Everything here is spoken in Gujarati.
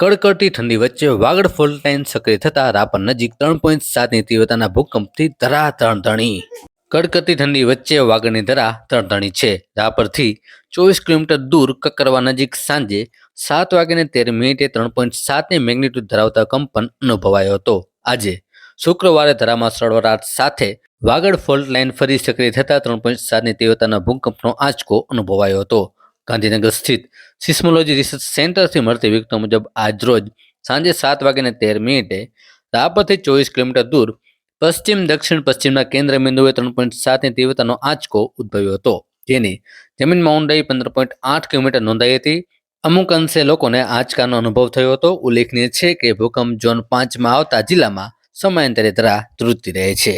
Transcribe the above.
કડકડતી ઠંડી વચ્ચે વાગડ ફોલ્ટ લાઇન સક્રિય થતા રાપર નજીક ત્રણ પોઈન્ટ સાતની તીવ્રતાના ભૂકંપથી ધરા ધણધણી કડકડતી ઠંડી વચ્ચે વાગડની ધરા ધણધણી છે. રાપરથી ચોવીસ કિલોમીટર દૂર કકરવા નજીક સાંજે સાત વાગ્યાને તેર મિનિટે ત્રણ પોઈન્ટ સાતની મેગ્નિટ્યુડ ધરાવતા કંપન અનુભવાયો હતો. આજે શુક્રવારે ધરામાં સળવરાટ સાથે વાગડ ફોલ્ટ લાઇન ફરી સક્રિય થતા ત્રણ પોઈન્ટ સાતની તીવ્રતાના ભૂકંપનો આંચકો અનુભવાયો હતો. ગાંધીનગર સ્થિત સિસ્મોલોજી રિસર્ચ સેન્ટરથી મળતી વિગતો મુજબ આજરોજ સાંજે સાત વાગ્યાને તેર મિનિટે રાપરથી ચોવીસ કિલોમીટર દૂર પશ્ચિમ, દક્ષિણ, પશ્ચિમના કેન્દ્ર બિંદુએ ત્રણ પોઈન્ટ સાતની તીવ્રતાનો આંચકો ઉદ્ભવ્યો હતો. જેની જમીનમાં ઊંડાઈ પંદર પોઈન્ટ આઠ કિલોમીટર નોંધાઈ હતી. અમુક અંશે લોકોને આંચકાનો અનુભવ થયો હતો. ઉલ્લેખનીય છે કે ભૂકંપ ઝોન પાંચમાં આવતા જિલ્લામાં સમયાંતરે ધરા ધ્રુજતી રહે છે.